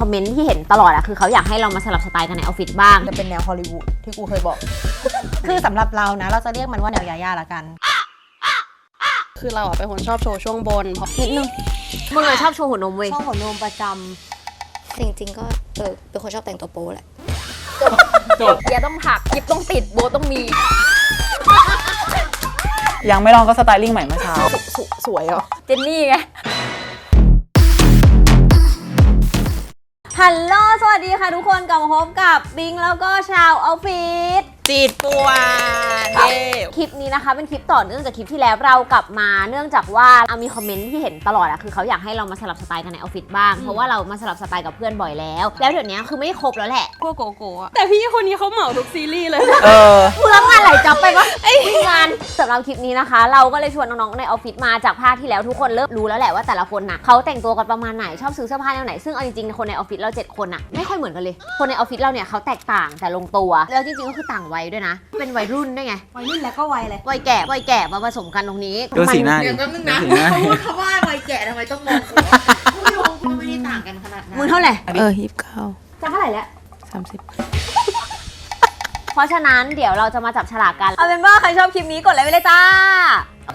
คอมเมนต์ที่เห็นตลอดอะคือเขาอยากให้เรามาสลับสไตล์กันในออฟฟิศบ้าง จะเป็นแนวฮอลลีวูดที่กูเคยบอก คือสำหรับเรานะ เราจะเรียกมันว่าแนวยาย่าละกัน คือเราอะเป็นคนชอบโชว์ช่วงบนเพราะนิดนึงมึงเลยชอบโชว์หัวนมเว้ยช่องหัวนมประจจริงๆก็เออเป็นคนชอบแต่งตัวโป๊แหละ เกียร์ต้องผักคลิปต้องติดโบต้องมียังไม่ลองก็สไตลิ่งใหม่เมื่อเช้าสสวยเหรอ เจนนี่ไง ฮัลโหล สวัสดีค่ะทุกคน กลับมาพบกับบิงแล้วก็ชาวออฟฟิศจีดปวน เย่คลิปนี้นะคะเป็นคลิปต่อเนื่องจากคลิปที่แล้วเรากลับมาเนื่องจากว่าเอามีคอมเมนต์ที่เห็นตลอดอะคือเขาอยากให้เรามาสลับสไตล์กันในออฟฟิศบ้าง เพราะว่าเรามาสลับสไตล์กับเพื่อนบ่อยแล้ว แล้วเดี๋ยวนี้คือไม่ครบแล้วแหละพวกโกโก้อะแต่พี่คนนี้เขาเหมาทุกซีรีส์เลย เออมึงรับงานหลายจ็อบไปปะมีงานสำหรับคลิปนี้นะคะ เราก็เลยชวนน้องๆในออฟฟิศมาจากภาคที่แล้วทุกคนเริ่มรู้แล้วแหละว่าแต่ละคนน่ะเขาแต่งตัวกันประมาณไหนชอบซื้อเสื้อผ้าแนวไหนซึ่งเอาจริงๆคนในออฟฟิศเราเจ็ดคนน่ะไม่ค่อยเหมือนกันเลยคนในออฟฟิศเราเนี่ยเขาแตกต่างแต่ลงตัว แล้วจริงๆก็คือต่างวัยด้วยนะ เป็นวัยรุ่นด้วยไงำวัยรุ่นแล้วก็วัยเลยวัยแก่วัยแก่มาผสมกันตรงนี้ดูสีหน้าดิเดี๋ยวแป๊บนึงนะดูสีหน้าเขาดิพูดคำว่าวัยแก่ทำไมต้องมองกูวะไม่มองกูไม่ได้ต่างกันขนาดนั้นมึงเท่าไหร่เออยี่สิบเก้าจะเท่าไหร่แล้วสามสิบเพราะฉะนั้นเดี๋ยวเราจะมาจับฉลากกัน เอาเป็นว่าใครชอบคลิปนี้กดไลค์ไปเลยจ้า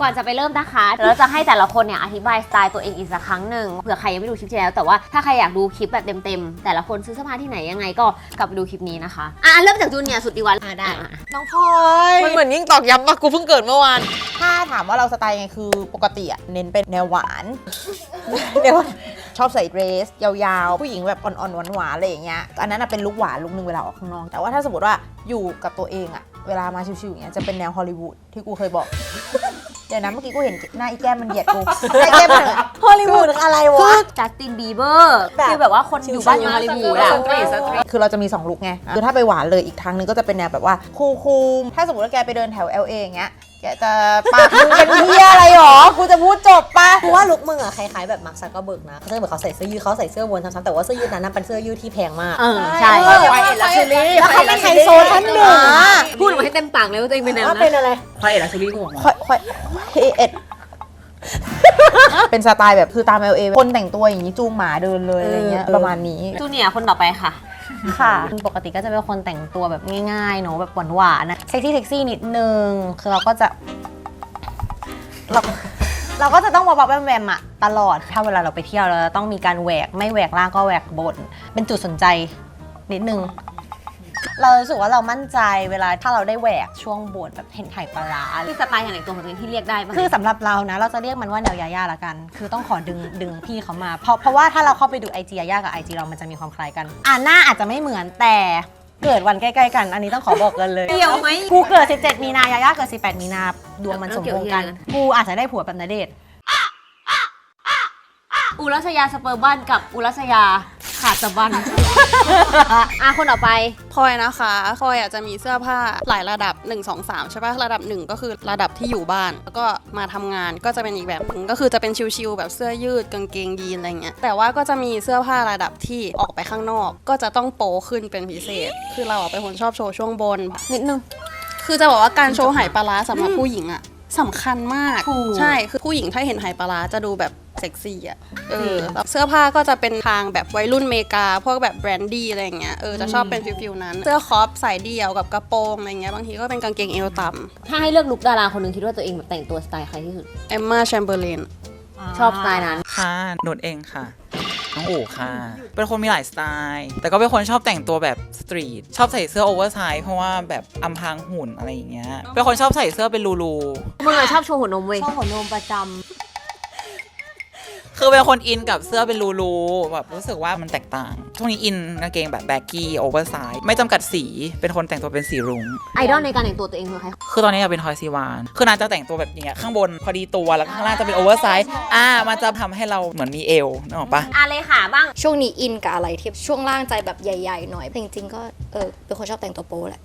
ก่อนจะไปเริ่มนะคะเดี๋ยวเราจะให้แต่ละคนเนี่ยอธิบายสไตล์ตัวเองอีกสักครั้งหนึ่งเผื่อใครยังไม่ดูคลิปที่แล้ว แต่ว่าถ้าใครอยากดูคลิปแบบเต็มๆแต่ละคนซื้อเสื้อผ้าที่ไหนยังไงก็กลับไปดูคลิปนี้นะคะอะเริ่มจากจูเนียร์สุดดีกว่าอะได้น้องพลอยมันเหมือนยิ่งตอกย้ำปะกูเพิ่งเกิดเมื่อวาน ถ้าถามว่าเราสไตล์ไงคือปกติอะเน้นเป็นแนวหวาน เดี๋ยวชอบใส่เดรส ยาวๆ ผู้หญิงแบบอ่อนๆหวานๆอะไรอย่างเงี้ยอันนั้นอะเป็นลุคหวานลุคนึงเวลาออกข้างนอกแต่ว่าถ้าสมมติว่าอยู่กับตัวเองอะเวลามาชิวๆอย่างเงี้ยจะเป็นแนวฮอลลีวูดที่กูเคยบอก เดี๋ยวนะเมื่อกี้กูเห็นหน้าอีแก้มมันเหยียดกูหน้าอีแก้มมันฮอลลีวูดอะไรวะ จัสตินบีเบอร์คือแบบว่าคนอยู่บ้านอยู่ฮอลลีวูดอะคือเราจะมี 2 ลุกไง คือถ้าไปหวานเลยอีกทางนึงก็จะเป็นแนวแบบว่าคูลๆถ้าสมมติว่าแกไปเดินแถว LA อย่างเงี้ย แกจะปากมึงเป็นเฮียอะไรหรอ กูจะพูดจบปะ กูว่าลุกมึงอะคล้ายๆแบบมาร์คซักเกอร์เบิร์กนะเขาจะเหมือนเขาใส่เสื้อยืดเขาใส่เสื้อวนซ้ำๆแต่ว่าเสื้อยืดนั้นนะเป็นเสื้อยืดที่แพงมาก เออใช่เออไวเอ็ดลักชัวรี่แล้วเขาเป็นไฮโซท่านหนึ่งพูดออกมาให้เต็มปากเลยว่าตัวเองเป็นแนวว่านั้เป็นนอะไรพระเอกลักชัวรี่กูบอกค่อยค่อย เอ็ดเป็นสไตล์แบบคือตาม LA คนแต่งตัวอย่างนี้จูงหมาเดินเลยอะไรเงี้ยประมาณนี้ จูเนียร์คนต่อไปค่ะ ค่ะ ปกติก็จะเป็นคนแต่งตัวแบบง่ายๆเนาะแบบหวานๆนะเซ็กซี่เซ็กซี่นิดนึง คือเราก็จะ เราเราก็จะต้องวับๆแวมๆอะตลอด ถ้าเวลาเราไปเที่ยวเราจะต้องมีการแหวก ไม่แหวกล่างก็แหวกบน เป็นจุดสนใจนิดนึง เรารู้สึกว่าเรามั่นใจเวลาถ้าเราได้แหวกช่วงบนแบบเห็นไข่ปลาร้าที่สไตล์อย่างไรตัวของตัวเองที่เรียกได้บ้างคือสำหรับเรานะ เราจะเรียกมันว่าแนวยาย่าละกัน คือต้องขอดึงดึงพี่เขามา เพราะเพราะว่าถ้าเราเข้าไปดูไอจียาย่ากับไอจีเรามันจะมีความคล้ายกัน อ่าหน้าอาจจะไม่เหมือนแต่เกิดวันใกล้ๆกัน อันนี้ต้องขอบอกกันเลย เกี่ยวไหมกูเกิด 17 มีนายาย่าเกิด 18 มีนา ดวงมันสมพงษ์กันเกี่ยวกูอาจจะได้ผัวแบบนเดชน์อุรัสยาสเปอร์บันกับอุรัสยา ขาดสะบัน อะคนต่อไปพลอยนะคะพลอยอาจจะมีเสื้อผ้าหลายระดับ 1 2 3 ใช่ปะระดับ 1 ก็คือระดับที่อยู่บ้าน แล้วก็มาทำงานก็จะเป็นอีกแบบหนึงก็คือจะเป็นชิลๆแบบเสื้อยืดกางเกงยีนอะไรเงี้ยแต่ว่าก็จะมีเสื้อผ้าระดับที่ออกไปข้างนอก ก็จะต้องโปขึ้นเป็นพิเศษ คือเราอะเป็นคนชอบโชว์ช่วงบน นิดนึง คือจะบอกว่าการโชว์ไหปลาร้าสำหรับผู้หญิงอะสำคัญมาก ถูก ใช่ คือผู้หญิงถ้าเห็นไหปลาร้าจะดูแบบ เซ็กซี่อะเออแล้วเสื้อผ้าก็จะเป็นทางแบบวัยรุ่นเมกา พวกแบบแบรนดี้อะไรอย่างเงี้ย เออ จะชอบเป็นฟิลๆนั้น เสื้อคอปสายเดี่ยวกับกระโปรงอะไรเงี้ย บางทีก็เป็นกางเกงเอวต่ถ้าให้เลือกลุคดาราคนหนึ่งคิดว่าตัวเองแบบแต่งตัวสไตล์ใครที่สุดำเอมมาแชมเบอร์เลน ชอบสไตล์นั้น ค่ะหนุดเองค่ะ น้องอู๋ค่ะ เป็นคนมีหลายสไตล์ แต่ก็เป็นคนชอบแต่งตัวแบบสตรีท ชอบใส่เสื้อโอเวอร์ไซส์เพราะว่าแบบอำพรางหุ่นอะไรอย่างเงี้ย เป็นคนชอบใส่เสื้อเป็นรูมึงเลยชอบโชว์หัวนมเว้ยช่องหัวนมประจำๆ คือเป็นคนอินกับเสื้อเป็นรูๆแบบรู้สึกว่ามันแตกต่าง ช่วงนี้อินกางเกงแบบแบ็กกี้โอเวอร์ไซส์ไม่จำกัดสี เป็นคนแต่งตัวเป็นสีรุ้ง ไอดอลในการแต่งตัวตัวเองคือใคร คือตอนนี้อยากเป็นทอยซีวาน คือนางจะแต่งตัวแบบอย่างเงี้ยข้างบนพอดีตัวแล้วข้างล่างจะเป็นโอเวอร์ไซส์ อ่า มันจะทำให้เราเหมือนมีเอวนึกออกปะอาเลขาบ้าง ช่วงนี้อินกับอะไรที่ช่วงล่างใจแบบใหญ่ ๆ หน่อยแต่จริงๆก็เออเป็นคนชอบแต่งตัวโป๊แหละ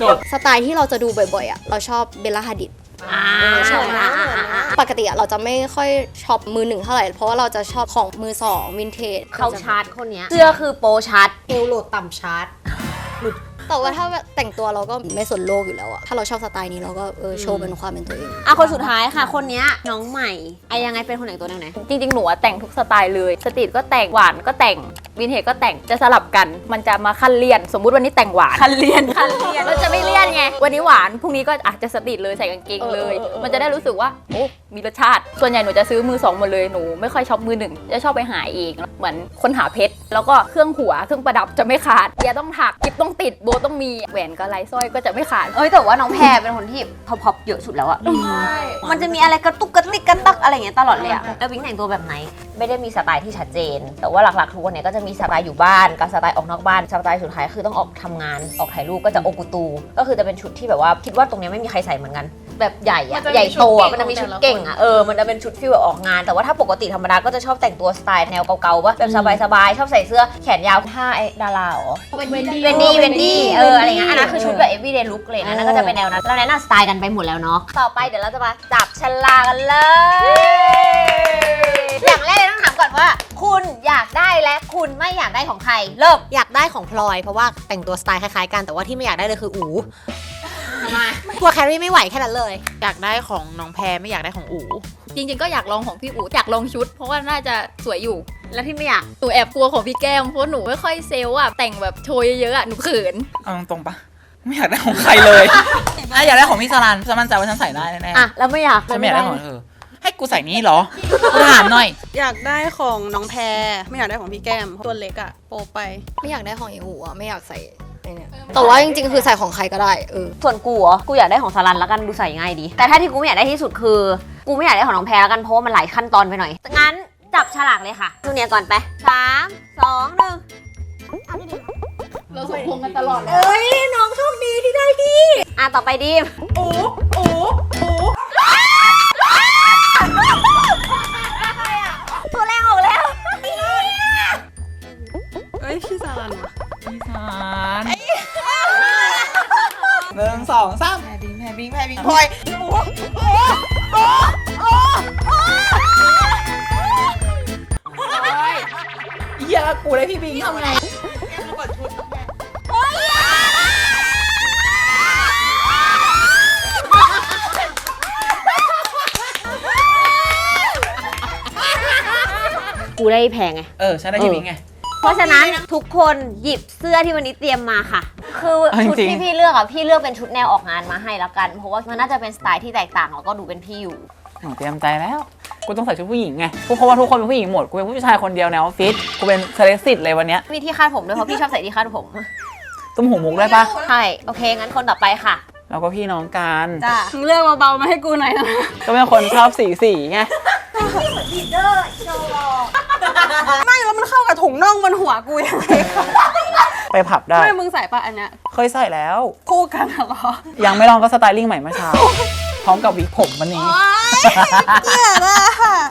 จบ สไตล์ที่เราจะดูบ่อยๆอะเราชอบเบลล่าฮาดิด อ่าชอบอ่าอ่าอ่าปกติอะเราจะไม่ค่อยช็อปมือหนึ่งเท่าไหร่ เพราะว่าเราจะชอบของมือสองวินเทจเขาชาร์จคนเนี้ยเสื้อคือโปรชาร์จเอวโหลดต่ำชาร์จ แต่ว่าถ้าแบบแต่งตัวเราก็ไม่สนโลกอยู่แล้วอะถ้าเราชอบสไตล์นี้เราก็เออโชว์เป็นความเป็นตัวเอง อะคนสุดท้ายค่ะ คนเนี้ยน้องใหม่ไอยังไงเป็นคนแต่งตัวแนวไหนจริงๆ หนูอะแต่งทุกสไตล์เลย สตรีทก็แต่ง หวานก็แต่ง วินเทจก็แต่ง จะสลับกัน มันจะมาขั้นเลี่ยน สมมุติวันนี้แต่งหวาน ขั้นเลี่ยน ขั้นเลี่ยนมันจะไม่เลี่ยนไง วันนี้หวาน พรุ่งนี้ก็อาจจะสตรีทเลยใส่กางเกงเลย มันจะได้รู้สึกว่า โอ้ มีรสชาติ ส่วนใหญ่หนูจะซื้อมือสองหมดเลย หนูไม่ค่อยชอบมือหนึ่ง จะชอบไปหาเอง เหมือนคนหาเพชร แล้วก็เครื่องหัว เครื่องประดับจะไม่ขาดเบียร์ต้องถักกิบต้องติดโบต้องมีแหวนก็ไรสร้อยก็จะไม่ขาด เอ้ยแต่ว่าน้องแพรเป็นคนที่พอพเยอะสุดแล้วอะมันจะมีอะไรกระตุกกระติกกระตักอะไรอย่างเงี้ยตลอดเลยอะแล้ววิงแต่งตัวแบบไหน ไม่ได้มีสไตล์ที่ชัดเจน แต่ว่าหลักๆทุกวันเนี้ยก็จะมีสไตล์อยู่บ้านกับสไตล์ออกนอกบ้านสไตล์สุดท้ายคือต้องออกทำงานออกถ่ายรูปก็จะโอกุตู ก็คือจะเป็นชุดที่แบบว่าคิดว่าตรงเนี้ยไม่มีใครใส่เหมือนกัน แบบใหญ่อะมันจะมีใหญ่โตอะชุดเก่งมันจะมีชุดของแต่ละเก่งอะเออมันจะเป็นชุดฟีลแบบออกงาน แต่ว่าถ้าปกติธรรมดาก็จะชอบแต่งตัวสไตล์แนวเก่าๆว่าแบบสบายๆชอบใส่เสื้อแขนยาวถ้าไอ้ดาราเหรอเวนดี้ เวนดี้ เออ อะไรเงี้ยอันนั้นคือชุดแบบ everyday look เลยนะ นั่นก็จะเป็นแนวนั้น เราแนะนำสไตล์กันไปหมดแล้วเนาะ ต่อไปเดี๋ยวเราจะมาจับฉลากกันเลย อย่างแรกเลยต้องถามก่อนว่า คุณอยากได้และคุณไม่อยากได้ของใคร เริ่ม อยากได้ของพลอยเพราะว่าแต่งตัวสไตล์คล้ายๆกันแต่ว่าที่ไม่อยากได้เลยคืออู กลัวแครี่ไม่ไหวแค่นั้นเลย อยากได้ของน้องแพรไม่อยากได้ของอู๋จริงๆก็อยากลองของพี่อู๋อยากลองชุด เพราะว่าน่าจะสวยอยู่ แล้วที่ไม่อยากหนูแอบกลัวของพี่แก้มเพราะหนูไม่ค่อยเซลล์อะแต่งแบบโชว์เยอะๆอะหนูเขินเอาตรงๆปะไม่อยากได้ของใครเลยอะอยากได้ของพี่สลันฉันมั่นใจว่าฉันใส่ได้แน่อะแล้วไม่อยากๆฉันไม่อยากได้ของเธอให้กูใส่นี่เหรอกูถามหน่อย อยากได้ของน้องแพรไม่อยากได้ของพี่แก้มตัวเล็กอะโปไป ไม่อยากได้ของอย่างหูอะไม่อยากใส่ ไอ้เนี่ยแต่ว่าจริงๆ คือใส่ของใครก็ได้เออส่วนกูเหรอกูอยากได้ของสารันแล้วกันดูใส่ง่ายดี แต่ถ้าที่กูไม่อยากได้ที่สุดคือ กูไม่อยากได้ของน้องแพรแล้วกันเพราะว่ามันหลายขั้นตอนไปหน่อย งั้นจับฉลากเลยค่ะจูเนียร์ก่อนไปสามสองหนึ่งเราสมพงกันตลอดเลยเอ้ยน้องโชคดีที่ได้ที่อะต่อไปดีมโอ้โอ้โอ้ตัวแรงออกแล้วเอ้ยพี่สารันวะพี่สาร หนึ่งสองสามแพรบิงแพรบิงแพรบิงพลอยเหี้ยกูได้พี่บิงทำไงกูได้แพงไง เออฉันได้พี่บิงไง เพราะฉะนั้นทุกคนหยิบเสื้อที่วันนี้เตรียมมาค่ะ คือเอาจริงชุดที่พี่เลือกอะพี่เลือกเป็นชุดแนวออกงานมาให้แล้วกัน เพราะว่ามันน่าจะเป็นสไตล์ที่แตกต่างแล้วก็ดูเป็นพี่อยู่ หนูเตรียมใจแล้ว กูต้องใส่ชุดผู้หญิงไงกูเพราะว่าทุกคนเป็นผู้หญิงหมด กูเป็นผู้ชายคนเดียวในออฟฟิศ กูเป็นเซเลสิตเลยวันเนี้ยมีที่คาดผมด้วยเพราะพี่ชอบใส่ที่คาดผม ตุ้มหูมุกได้ปะใช่ โอเค งั้นคนต่อไปค่ะ เราก็พี่น้องกันจ้ามึงเลือกเบาๆมาให้กูหน่อยนะก็เป็นคนชอบสีสีไงไม่แล้วมันเข้ากับถุงน่องบนหัวกูยังไงไปผับได้ ไม่มึงใส่ปะอันเนี้ยเคยใส่แล้ว คู่กันเหรอ ยังไม่ลองก็สไตลิ่งใหม่เมื่อเช้า พร้อมกับวิกผมวันนี้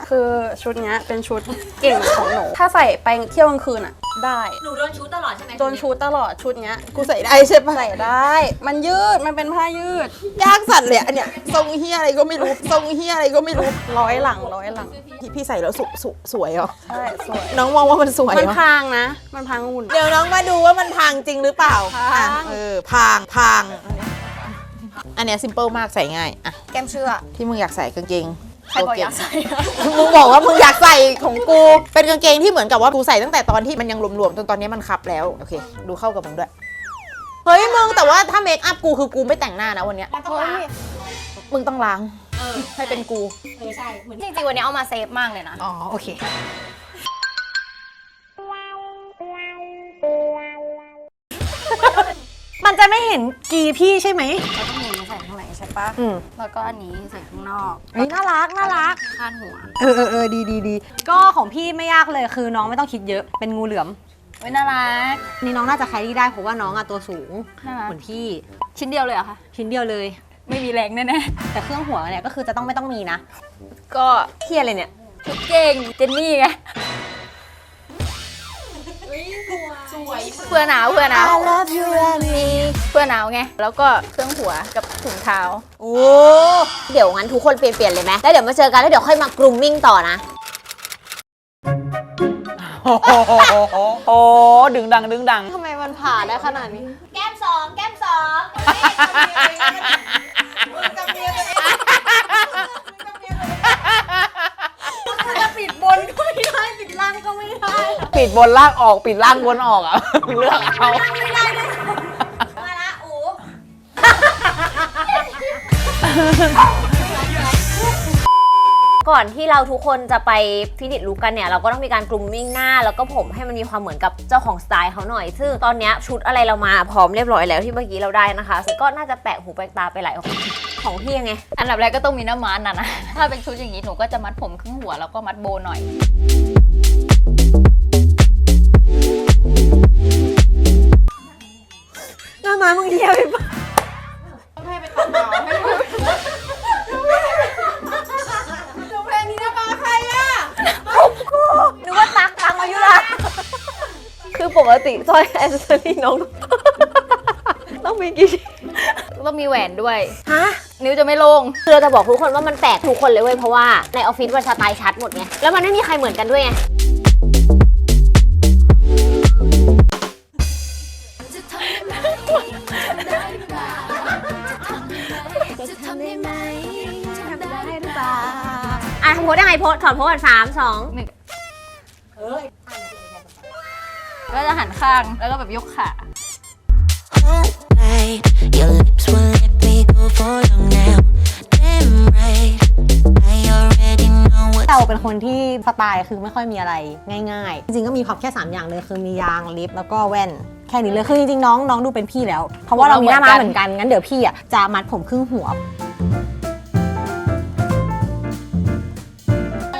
คือชุดเนี้ยเป็นชุดเก่งของหนู ถ้าใส่ไปเที่ยวกลางคืนอะได้ หนูโดนชุดตลอดใช่ไหมโดนชุดตลอดชุดเนี้ย กูใส่ได้ใช่ปะใส่ได้ มันยืด มันเป็นผ้ายืด ยากสัตว์เลยอันเนี้ยทรงเฮียอะไรก็ไม่รู้ทรงเฮียอะไรก็ไม่รู้ร้อยหลังร้อยหลัง พี่พี่ใส่แล้วสุสุสวยเหรอใช่สวย น้องมองว่ามันสวยมันเหรอพรางนะ มันพรางหุ่น เดี๋ยวน้องมาดูว่ามันพังจริงหรือเปล่าพัง อะเออพังพังอันเนี้ยซิมเปิลมากใส่ง่ายอะแก้มเชื่อ ที่มึงอยากใส่กางเกง ใครบอกอยากใส่ มึงบอกว่ามึงอยากใส่ของกู เป็นกางเกงที่เหมือนกับว่ากูใส่ตั้งแต่ตอนที่มันยังหลวมๆจนตอนนี้มันคับแล้ว โอเค ดูเข้ากับมึงด้วย เฮ้ยมึงแต่ว่าถ้าเมคอัพกูคือกูไม่แต่งหน้านะวันเนี้ยมึงต้องล้างให้เป็นกูจริงๆวันนี้เอามาเซฟมากเลยนะ อ๋อโอเคมันจะไม่เห็นกีพี่ใช่ไหม เราต้องหมุนใส่ข้างในใช่ปะอืม แล้วก็อันนี้ใส่ข้างนอกเฮ้ยน่ารักน่ารัก คาดหัวเออเออเออดีดีดีก็ของพี่ไม่ยากเลยคือน้องไม่ต้องคิดเยอะเป็นงูเหลือมเว้ยน่ารักนี่น้องน่าจะแครี่ได้เพราะว่าน้องอะตัวสูงน่ารักเหมือนพี่ชิ้นเดียวเลยเหรอะคะชิ้นเดียวเลย ไม่มีแรงแน่แต่เครื่องหัวเนี่ยก็คือจะต้องไม่ต้องมีนะ ๆก็เที่ยอะไรเนี่ยชุดเก่งเจนนี่ไง เพื่อหนาวเพื่อหนาว I love you and me เพื่อหนาวไง แล้วก็เครื่องหัวกับถุงเท้า โอ้ เดี๋ยวงั้นทุกคนเปลี่ยนเปลี่ยนเลยไหมแล้วเดี๋ยวมาเจอกันแล้วเดี๋ยวค่อยมากรูมมิ่งต่อนะ โอ้โหโอ้ดึงดังดึงดัง ทำไมมันผ่าได้ขนาดนี้ แก้มสองแก้มสอง ปิดบนล่างออกปิดล่างบนออกอะ เลือกเอามาละอู ก่อนที่เราทุกคนจะไปฟินิชลุกกันเนี่ย เราก็ต้องมีการกลุ่มมิ่งหน้า แล้วก็ผมให้มันมีความเหมือนกับเจ้าของสไตล์เขาหน่อย ซึ่งตอนเนี้ยชุดอะไรเรามาพร้อมเรียบร้อยแล้วที่เมื่อกี้เราได้นะคะซึ่งก็น่าจะแปะหูแปะตาไปหลายของของพี่ยังไง อันดับแรกก็ต้องมีน้ำมันนะนะ ถ้าเป็นชุดอย่างนี้หนูก็จะมัดผมครึ่งหัวแล้วก็มัดโบว์หน่อย อยแอนเซอรี่น้อง ต้องมีกี่ชิ้นต้องมีแหวนด้วย ฮะ นิ้วจะไม่ลง คือเราจะบอกทุกคนว่ามันแปลกทุกคนเลยเว้ยเพราะว่าในออฟฟิศมันสไตล์ชัดหมดไงแล้วมันไม่มีใครเหมือนกันด้วยไงอะทำโพสยังไงโพสถอนโพสก่อนสามสอง ก็จะหันข้างแล้วก็แบบยกขา Right. Your lips will let me go for long now. Damn right. I already know what เราเป็นคนที่สไตล์คือไม่ค่อยมีอะไรง่าย ๆ จริงๆก็มีครบแค่ 3 อย่างเลย คือมียางลิปแล้วก็แว่น แค่นี้เลย คือจริงๆน้องน้องดูเป็นพี่แล้ว เพราะว่าเรามีหน้าม้าเหมือนกัน งั้นเดี๋ยวพี่อะจะมัดผมครึ่งหัว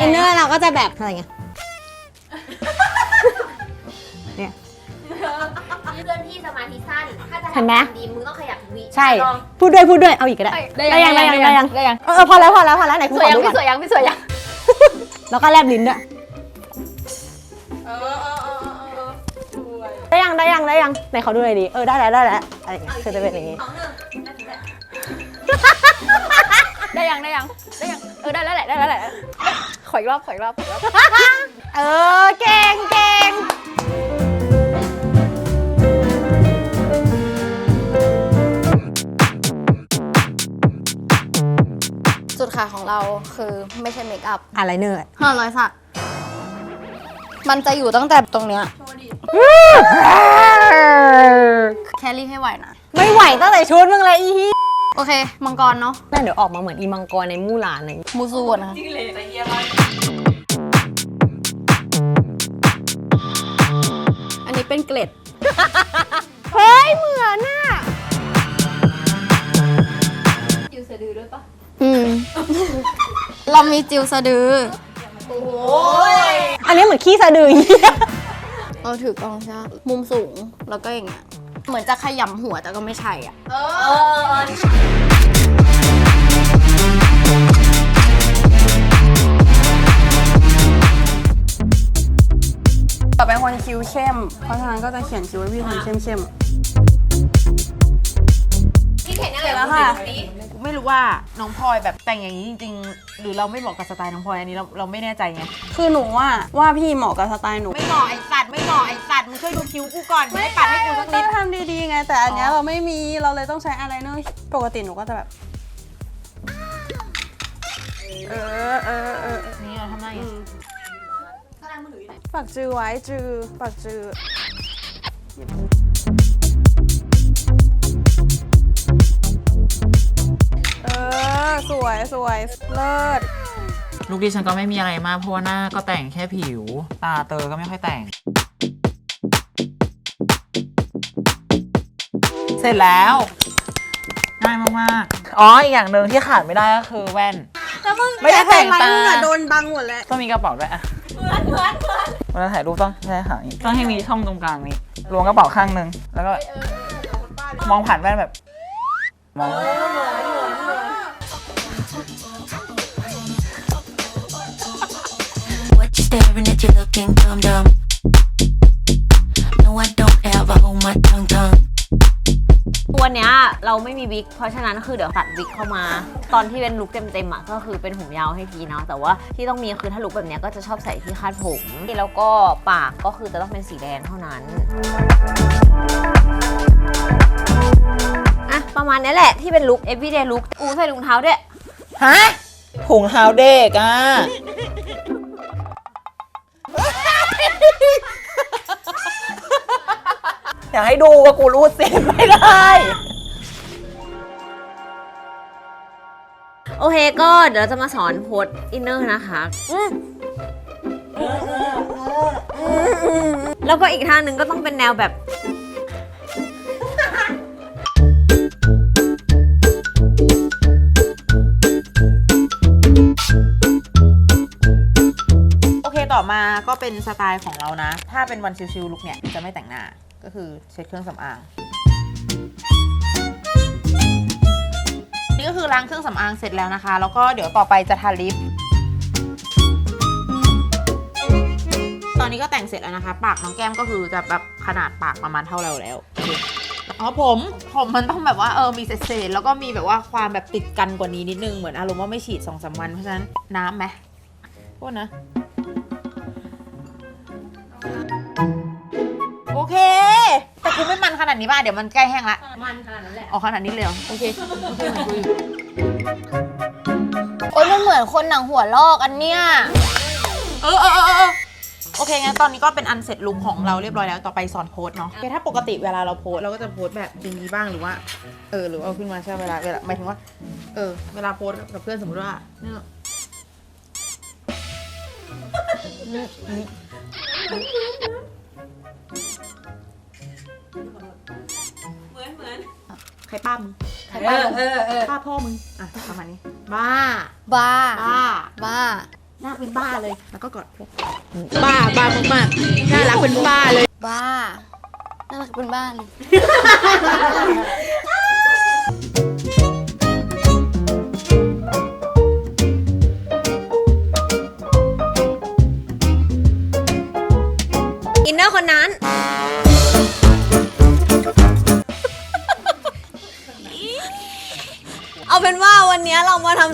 อินเนอร์เราก็จะแบบอะไรเงี้ยเนี่ย เพื่อนพี่สมาธิสั้น ถ้าจะเห็นไหม ทำดีมึงต้องขยับทุกวิใช่ ลอง พูดด้วยพูดด้วยเอาอีกก็ได้ ได้ยังได้ยังได้ยังได้ยังเออพอแล้วพอแล้วพอแล้วไหนคุณสขวยอยังดูก่อพี่สวยนยังพี่สวยยังแล้วก็แลบลิ้นด้วยได้ยังได้ยังได้ยังไหนเขาดูเลยดีเออได้แล้วได้แล้วอะไรอย่างเงี้ยคือจะเป็นอย่างงี้ได้ยังได้ยังได้ยังเออได้แล้วแหละได้แล้วแหละขออีกรอบขออีกรอบขออีกรอบเออเก่งเก่งายของเราคือไม่ใช่เมคอัพอะไรเนอร์ห้ารอยสัก มันจะอยู่ตั้งแต่ตรงเนี้ยแคลรี่ให้ไหวนะ ไม่ไหวตั้งแต่ชุดมึงเลยอีฮีโอเค มังกรเนาะน่าเดี๋ยวออกมาเหมือนอีมังกรในมู่หลานอะไรอย่างงี้มูซูอะนะอันนี้เป็นเกล็ด เฮ้ย เหมือนน่ะ เรามีจิวสะดือ อันนี้เหมือนขี้สะดืออีเหี้ยเราถือกล้องใช่ปะมุมสูงแล้วก็อย่างเงี้ย เหมือนจะขยำหัวแต่ก็ไม่ใช่อะ ต่อไปคนคิ้วเข้ม เพราะฉะนั้นก็จะเขียนคิ้วให้พี่คนเข้มเข้มพี่เห็นยังไงแล้วค่ะ นี้ ไม่รู้ว่าน้องพลอยแบบแต่งอย่างนี้จริง ๆ หรือเราไม่เหมาะกับสไตล์น้องพลอยอันนี้เราเราไม่แน่ใจไงๆคือหนูว่าว่าพี่เหมาะกับสไตล์หนูไม่เหมาะไอสัตว์ไม่เหมาะไอสัตว์มึงช่วยดูคิ้วกูก่อนไม่ได้ปัดให้กูสักนิก็ดทำดีๆไง แต่อันเนี้ยเราไม่มีเราเลยต้องใช้อายไลเนอร์ปกติหนูก็จะแบบเออเออเออนี่เราทำไงอืมปักจือไว้จือปักจือเอ อสวยสวยเลิศลูกดิฉันก็ไม่มีอะไรมากเพราะว่าหน้าก็แต่งแค่ผิว ตาเตอก็ไม่ค่อยแต่ง เสร็จแล้วง่ายมากๆอ๋ออีกอย่างหนึ่งที่ขาดไม่ได้ก็คือแว่นไม่ได้แต่งตาโดนบังหมดแล้วต้องมีกระเป๋าด้วยอะเหมือนเหมือนเวลาถ่ายรูปต้องใช้หางนี้ต้องให้มีช่องตรงกลางนี้รวมกระเป๋าข้างหนึงแล้วก็มองผ่านแว่นแบบมอง staring at? You looking dumb dumb. No, I don't ever hold my tongue tongue. ตัววันเนี้ยเราไม่มีวิก เพราะฉะนั้นคือเดี๋ยวตัดวิกเข้ามา ตอนที่เป็นลุคเต็มๆอะก็คือเป็นผมยาวให้พีเนาะแต่ว่าที่ต้องมีคือถ้าลุคแบบเนี้ยก็จะชอบใส่ที่คาดผมแล้วก็ปากก็คือจะต้องเป็นสีแดงเท่านั้นอะประมาณนี้แหละที่เป็นลุค everyday look อูใส่รองเท้าด้วย ฮะถุงเท้าเด็กอะ อยากให้ดูว่ากูรูดเสียไม่ได้ โอเคก็เดี๋ยวเราจะมาสอนโพสอินเนอร์นะคะ แล้วก็อีกท่าหนึ่งก็ต้องเป็นแนวแบบ มาก็เป็นสไตล์ของเรานะ ถ้าเป็นวันชิลๆลุกเนี่ยจะไม่แต่งหน้า ก็คือเช็ดเครื่องสำอาง นี่ก็คือล้างเครื่องสำอางเสร็จแล้วนะคะ แล้วก็เดี๋ยวต่อไปจะทาลิป ตอนนี้ก็แต่งเสร็จแล้วนะคะ ปากน้องแก้มก็คือจะแบบขนาดปากประมาณเท่าเราแล้วอเคอ๋อผมผมมันต้องแบบว่าเออมีเศษๆแล้วก็มีแบบว่าความแบบติดกันกว่านี้นิดนึงเหมือนอารมณ์ว่าไม่ฉีดสองสามวันเพราะฉะนั้นน้ำไหมโทษนะ กูไม่มันขนาดนี้ป่ะ เดี๋ยวมันใกล้แห้งละ มันขนาดนั้นแหละอ๋อขนาดนี้เลยเหรอโอเค โอเคเหมือนกูอยู่โอ้ยมันเหมือนคนหนังหัวลอกอันเนี้ย เออเออเออเออโอเคงั้นตอนนี้ก็เป็นอันเสร็จลุคของเราเรียบร้อยแล้วต่อไปสอนโพสเนาะโอเคถ้าปกติเวลาเราโพสเราก็จะโพสแบบอย่างนี้บ้างหรือว่า เออหรือเอาขึ้นมาใช่ไหมเวลาเวลาหมายถึงว่า เออ เวลาโพสกับเพื่อนสมมติว่าเนี่ย เหมือนเหมือนใครป้ามึงใครป้ามึงป้าพ่อมึงอะประมาณนี้ บ้า บ้า บ้า บ้า หน้าเป็นบ้าเลย แล้วก็กอดบ้า บ้ามากๆน่ารักเป็นบ้าเลย บ้า น่ารักเป็นบ้าเลย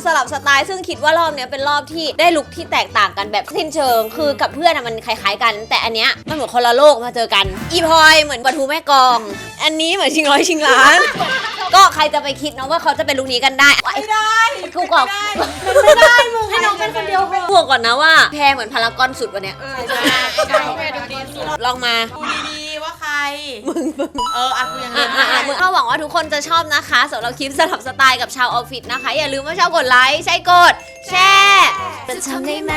สลับสไตล์ซึ่งคิดว่ารอบเนี้ยเป็นรอบที่ได้ลุคที่แตกต่างกันแบบสิ้นเชิง คือกับเพื่อนอะมันคล้ายๆกัน แต่อันเนี้ยมันเหมือนคนละโลกมาเจอกัน อีพลอยเหมือนปลาทูแม่กอง อันนี้เหมือนชิงร้อยชิงล้าน ก็ใครจะไปคิดเนาะว่าเขาจะเป็นลุคนี้กันได้ไม่ได้กูกอกไม่ได้มึงให้น้องเป็นคนเดียวพวกก่อนนะว่าแพรเหมือนพารากอนสุดวันเนี้ยลองมาดูดี ๆว่าใครมึงเอออะกูยังอะอะอะก็หวังว่าทุกคนจะชอบนะคะสำหรับคลิปสลับสไตล์กับชาวออฟฟิศนะคะ อย่าลืมว่าชอบกดไลค์ใช่กด แชร์จะทำได้ไหม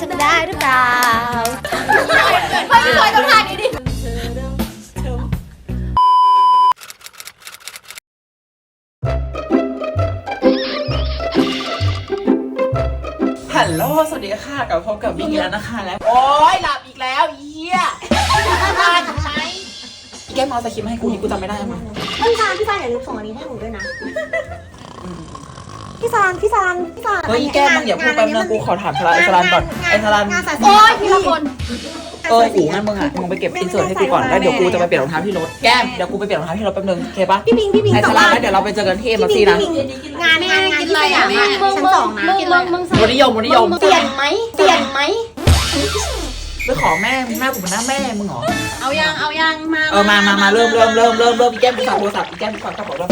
ทำได้หรือเปล่าไม่เคยต้องทานนี้ดิฮัลโหล สวัสดีค่ะกับพบกับบิ๊กแล้วนะคะ แล้วโอ๊ยหลับอีกแล้วอีเหี้ยบ้านไหม แกมเอาสคริปต์มาให้กูนี่กูจำไม่ได้มั้งพี่ซานพี่ซานอย่าลืมส่งอันนี้ให้หนูด้วยนะ พี่ซานพี่ซานพี่ซานเฮ้ยแก้มมึงอย่าพูดแป๊บนึงกูขอถามสลานไอ้สลานก่อนไอ้สลานโอ๊ยทีละคนเอออูงั้นมึงอะมึงไปเก็บอินเสิร์ตให้กูก่อนแล้วเดี๋ยวกูจะไปเปลี่ยนรองเท้าที่รถแก้มเดี๋ยวกูไปเปลี่ยนรองเท้าที่รถแป๊บนึงโอเคปะพี่บิงพี่บิงไอ้แต่สลาว่านแล้วเดี๋ยวเราไปเจอกันที่เอ็มซีนะงานงานงานที่สยามอะชั้นสองนะกินเลยมึงวันนิยมวันนิยมเปลี่ยนไหมเปลี่ยนไหม ไปขอแม่แม่กูเป็นหน้าแม่มึงเหรอ เอายังเอายังมา เออมามามาเริ่มเริ่มเริ่มเริ่มเริ่มอีแก้มกูฝากโทรศัพท์อีแก้มกูฝากกระเป๋าแล้ว